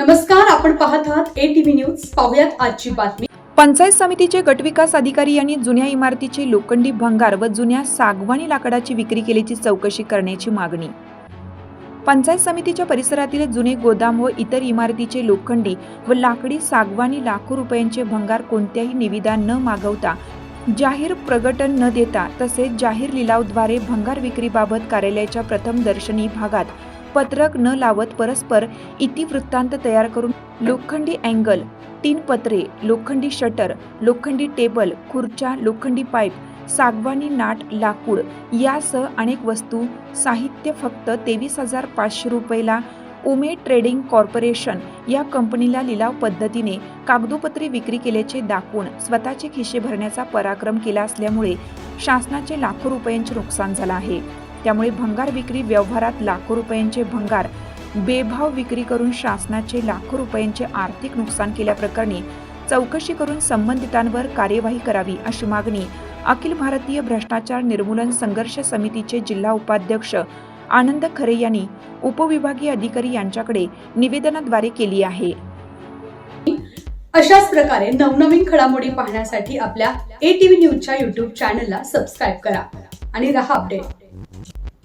नमस्कार आपण पाहत आहात ए टीव्ही न्यूज पाहुयात आजची बातमी. पंचायत समितीचे गटविकास अधिकारी यांनी जुन्या इमारतीचे लोखंडी भंगार व जुन्या सागवानी लाकडाची विक्री केल्याची चौकशी करण्याची मागणी. पंचायत समितीच्या परिसरातील जुने गोदाम व इतर इमारतीचे लोखंडी व लाकडी सागवानी लाखो रुपयांचे भंगार कोणत्याही निविदा न मागवता जाहीर प्रगटन न देता तसेच जाहीर लिलावद्वारे भंगार विक्रीबाबत कार्यालयाच्या प्रथम दर्शनी भागात पत्रक न लावत परस्पर इतिवृत्तांत तयार करून लोखंडी अँगल तीन पत्रे लोखंडी शटर लोखंडी टेबल खुर्च्या लोखंडी पाईप सागवानी नाट लाकूड यासह अनेक वस्तू साहित्य फक्त तेवीस हजार पाचशे रुपयेला उमे ट्रेडिंग कॉर्पोरेशन या कंपनीला लिलाव पद्धतीने कागदोपत्री विक्री केल्याचे दाखवून स्वतःचे खिशे भरण्याचा पराक्रम केला असल्यामुळे शासनाचे लाखो रुपयांचे नुकसान झालं आहे. त्यामुळे भंगार विक्री व्यवहारात लाखो रुपयांचे भंगार बेभाव विक्री करून शासनाचे लाखो रुपयांचे आर्थिक नुकसान केल्याप्रकरणी चौकशी करून संबंधितांवर कार्यवाही करावी अशी मागणी अखिल भारतीय भ्रष्टाचार निर्मूलन संघर्ष समितीचे जिल्हा उपाध्यक्ष आनंद खरे यांनी उपविभागीय अधिकारी यांच्याकडे निवेदनाद्वारे केली आहे. अशाच प्रकारे नवनवीन घडामोडी पाहण्यासाठी आपल्या ए टीव्ही न्यूजच्या युट्यूब चॅनलला सबस्क्राईब करा आणि रहा अपडेट